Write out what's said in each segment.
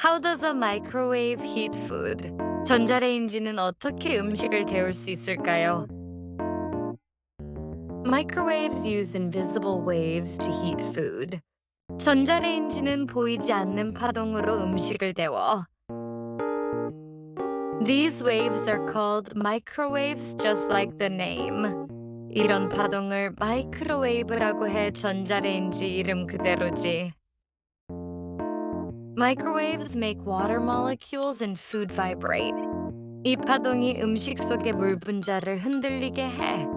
How does a microwave heat food? 전자레인지는 어떻게 음식을 데울 수 있을까요? Microwaves use invisible waves to heat food. 전자레인지는 보이지 않는 파동으로 음식을 데워. These waves are called microwaves just like the name. 이런 파동을 마이크로웨이브라고 해 전자레인지 이름 그대로지. Microwaves make water molecules and food vibrate. 이 파동이 음식 속의 물 분자를 흔들리게 해.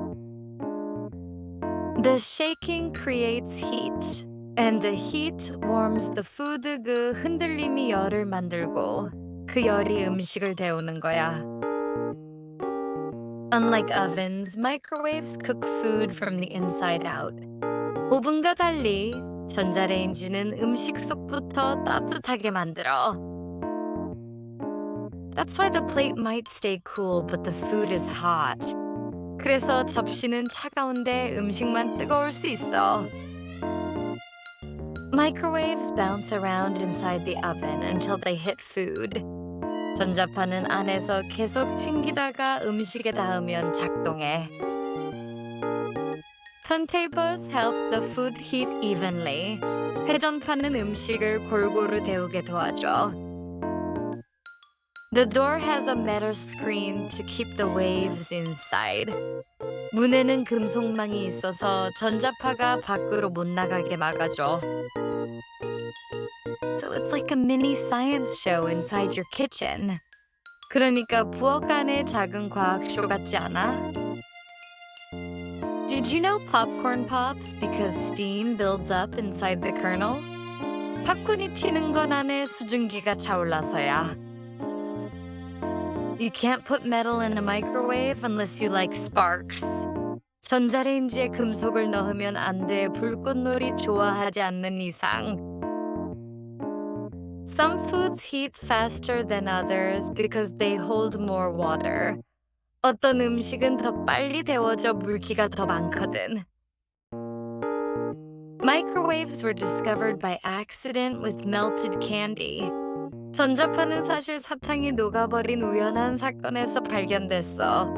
The shaking creates heat, and the heat warms the food. 그 흔들림이 열을 만들고 그 열이 음식을 데우는 거야. Unlike ovens, microwaves cook food from the inside out. 오븐과 달리 전자레인지는 음식 속부터 따뜻하게 만들어. That's why the plate might stay cool, but the food is hot. 그래서 접시는 차가운데 음식만 뜨거울 수 있어. Microwaves bounce around inside the oven until they hit food. 전자파는 안에서 계속 튕기다가 음식에 닿으면 작동해. Turntables help the food heat evenly. 회전파는 음식을 골고루 데우게 도와줘. The door has a metal screen to keep the waves inside. 문에는 금속망이 있어서 전자파가 밖으로 못 나가게 막아줘. So it's like a mini science show inside your kitchen. 그러니까 부엌 안의 작은 과학 쇼 같지 않아? Did you know popcorn pops because steam builds up inside the kernel? 팝콘이 튀는 건 안에 수증기가 차올라서야. You can't put metal in a microwave unless you like sparks. 전자레인지에 금속을 넣으면 안 돼. 불꽃놀이 좋아하지 않는 이상. Some foods heat faster than others because they hold more water. 어떤 음식은 더 빨리 데워져 물기가 더 많거든. Microwaves were discovered by accident with melted candy. 전자파는 사실 사탕이 녹아버린 우연한 사건에서 발견됐어.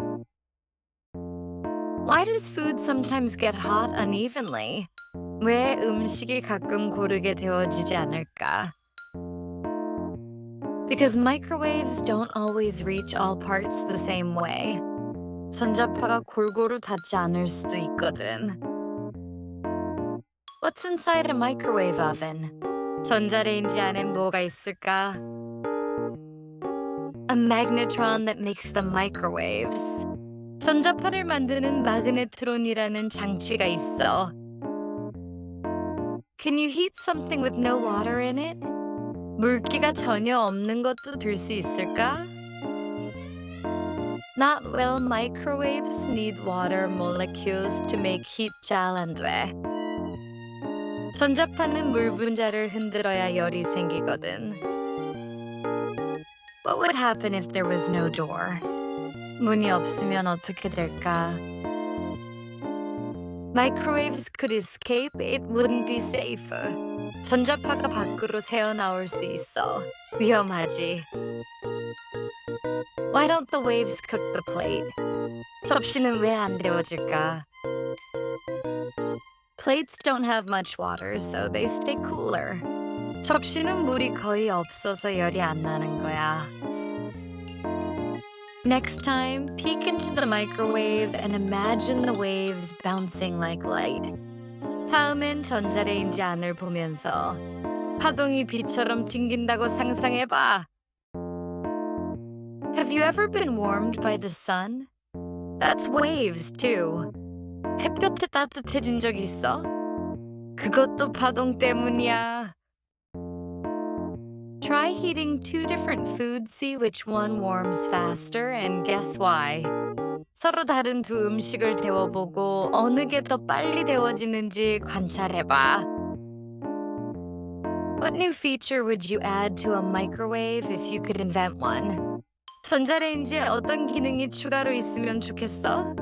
Why does food sometimes get hot unevenly? 왜 음식이 가끔 고르게 데워지지 않을까? Because microwaves don't always reach all parts the same way. 전자파가 골고루 닿지 않을 수도 있거든. What's inside a microwave oven? 전자레인지 안엔 뭐가 있을까? A magnetron that makes the microwaves. 전자파를 만드는 마그네트론이라는 장치가 있어. Can you heat something with no water in it? 물기가 전혀 없는 것도 들 수 있을까? Not well microwaves need water molecules to make heat 잘 안 돼. 전자파는 물 분자를 흔들어야 열이 생기거든. What would happen if there was no door? 문이 없으면 어떻게 될까? Microwaves could escape, it wouldn't be safe. 전자파가 밖으로 새어나올 수 있어. 위험하지. Why don't the waves cook the plate? 접시는 왜 안 데워질까? Plates don't have much water, so they stay cooler. 접시는 물이 거의 없어서 열이 안 나는 거야. Next time, peek into the microwave and imagine the waves bouncing like light. 다음엔 전자레인지 안을 보면서 파동이 비처럼 튕긴다고 상상해봐. Have you ever been warmed by the sun? That's waves too. 햇볕에 따뜻해진 적 있어? 그것도 파동 때문이야. Try heating two different foods, see which one warms faster, and guess why. 서로 다른 두 음식을 데워보고 어느 게 더 빨리 데워지는지 관찰해봐. What new feature would you add to a microwave if you could invent one? 전자레인지에 어떤 기능이 추가로 있으면 좋겠어?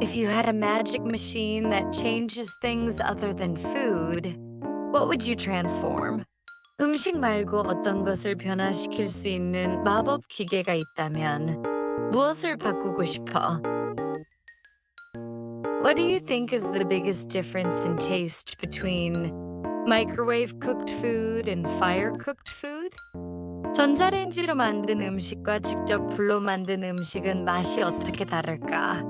If you had a magic machine that changes things other than food, what would you transform? 음식 말고 어떤 것을 변화시킬 수 있는 마법 기계가 있다면 무엇을 바꾸고 싶어? What do you think is the biggest difference in taste between microwave cooked food and fire cooked food? 전자레인지로 만든 음식과 직접 불로 만든 음식은 맛이 어떻게 다를까?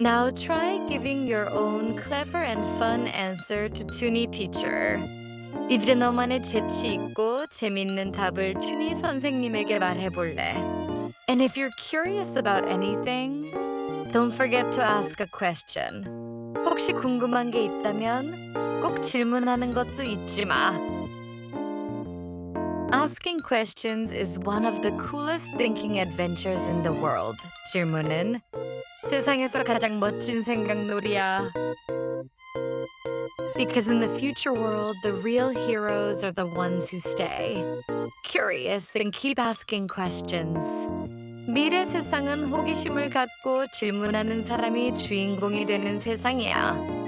Now try giving your own clever and fun answer to Tuni teacher. 이제 너만의 재치 있고 재밌는 답을 튜니 선생님에게 말해볼래. And if you're curious about anything, don't forget to ask a question. 혹시 궁금한 게 있다면 꼭 질문하는 것도 잊지 마. Asking questions is one of the coolest thinking adventures in the world. 질문은 세상에서 가장 멋진 생각놀이야. Because in the future world, the real heroes are the ones who stay. Curious and keep asking questions. 미래 세상은 호기심을 갖고 질문하는 사람이 주인공이 되는 세상이야.